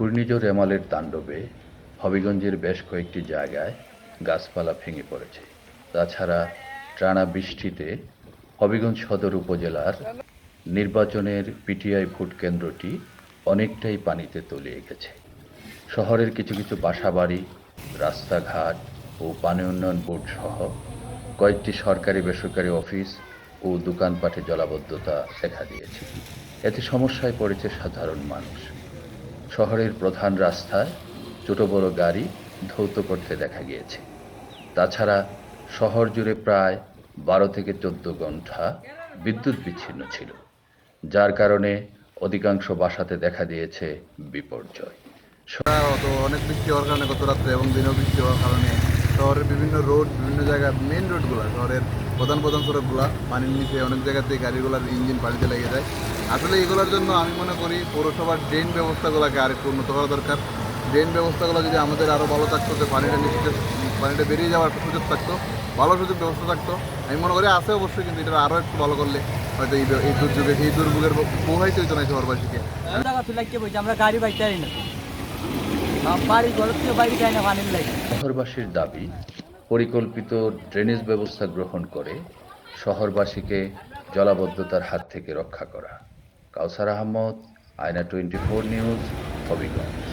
ঘূর্ণিঝড় রেমালের তাণ্ডবে হবিগঞ্জের বেশ কয়েকটি জায়গায় গাছপালা ভেঙে পড়েছে। তাছাড়া টানা বৃষ্টিতে হবিগঞ্জ সদর উপজেলার নির্বাচনের পিটিআই ভোট কেন্দ্রটি অনেকটাই পানিতে তলিয়ে গেছে। শহরের কিছু কিছু বাসাবাড়ি, রাস্তাঘাট ও পানি উন্নয়ন বোর্ড সহ কয়েকটি সরকারি বেসরকারি অফিস ও দোকানপাটে জলাবদ্ধতা দেখা দিয়েছে। এতে সমস্যায় পড়েছে সাধারণ মানুষ। শহরের প্রধান রাস্তায় ছোট বড় গাড়ি ধৌত করতে দেখা গিয়েছে। তাছাড়া শহর জুড়ে প্রায় বারো থেকে চোদ্দ ঘণ্টা বিদ্যুৎ বিচ্ছিন্ন ছিল, যার কারণে অধিকাংশ বাসাতে দেখা দিয়েছে বিপর্যয়। অনেক বৃষ্টি হওয়ার কারণে গত রাত্রে এবং দিনেও বৃষ্টি হওয়ার কারণে শহরের বিভিন্ন রোড, বিভিন্ন জায়গায় মেন রোডগুলো, শহরের প্রধান প্রধান সড়কগুলো, পানির নিচে অনেক জায়গাতে গাড়িগুলোর ইঞ্জিন পানিতে লেগে যায়। আসলে এগুলোর জন্য আমি মনে করি পৌরসভার ড্রেন ব্যবস্থাগুলোকে আরেকটু উন্নত করা দরকার। ড্রেন ব্যবস্থাগুলো যদি আমাদের আরও ভালো থাকতো তো পানিটা নিচে পানিটা বেরিয়ে যাওয়ার একটা সুযোগ থাকতো ভালো সুযোগ ব্যবস্থা থাকতো আমি মনে করি আছে অবশ্যই কিন্তু এটা আরও একটু ভালো করলে হয়তো এই এই দুর্যোগে এই দুর্ভোগের পোহাইতে হইতো না শহরবাসীকে। আমরা গাড়ি বাইতে পারি না। শহরবাসীর দাবি পরিকল্পিত ড্রেনেজ ব্যবস্থা গ্রহণ করে শহরবাসীকে জলাবদ্ধতার হাত থেকে রক্ষা করা। কাউসার আহমদ আয়না টোয়েন্টি ফোর নিউজ হবিগঞ্জ।